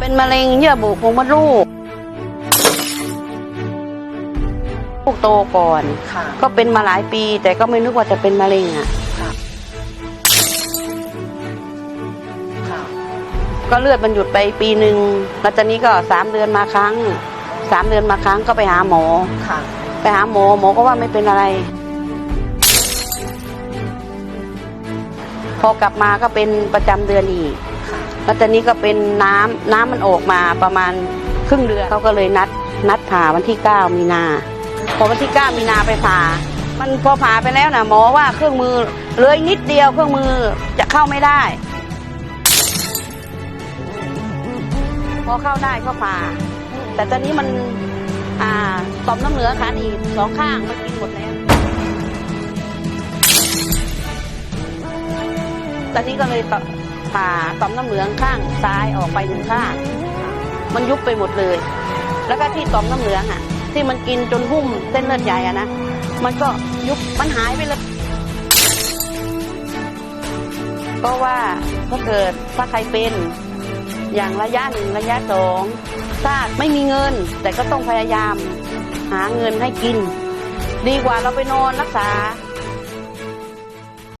เป็นมะเร็งเยื่อบุโพรงมดลูกลูกโตก่อน ค่ะ ก็เป็นมาหลายปี แต่ก็ไม่นึกว่าจะเป็นมะเร็งอะ ค่ะ ก็เลือดมันหยุดไปปีหนึ่งแล้วตอนนี้ก็สามเดือนมาครั้งสามเดือนมาครั้งก็ไปหาหมอ ค่ะ ไปหาหมอหมอก็ว่าไม่เป็นอะไร พอกลับมาก็เป็นประจำเดือนอีก ค่ะ แล้วตอนนี้ก็เป็นน้ำน้ำมันออกมาประมาณครึ่งเดือนเขาก็เลยนัดนัดผ่าวันที่ 9 มีนาพอวันที่ 9 มีนาไปผ่า มันพอผ่าไปแล้วนะหมอว่าเครื่องมือเหลยนิดเดียวเครื่องมือจะเข้าไม่ได้ พอเข้าได้ก็ผ่า แต่ตอนนี้มันอ่าต่อมน้ำเหลืองขาดีสองข้างมันกินหมดแล้วตอนนี้ก็เลยต่อ ผ่าต่อมน้ำเหลืองข้างซ้ายออกไปหนึ่งข้างมันยุบไปหมดเลย แล้วก็ที่ต่อมน้ำเหลืองอะ ที่มันกินจนหุ้มเส้นเลือดใหญ่อะนะมันก็ยุบมันหายไปเลยเพราะว่าถ้าเกิดถ้าใครเป็นอย่างระยะหนึ่งระยะสองถ้าไม่มีเงิน แต่ก็ต้องพยายามหาเงินให้กิน ดีกว่าเราไปนอนรักษา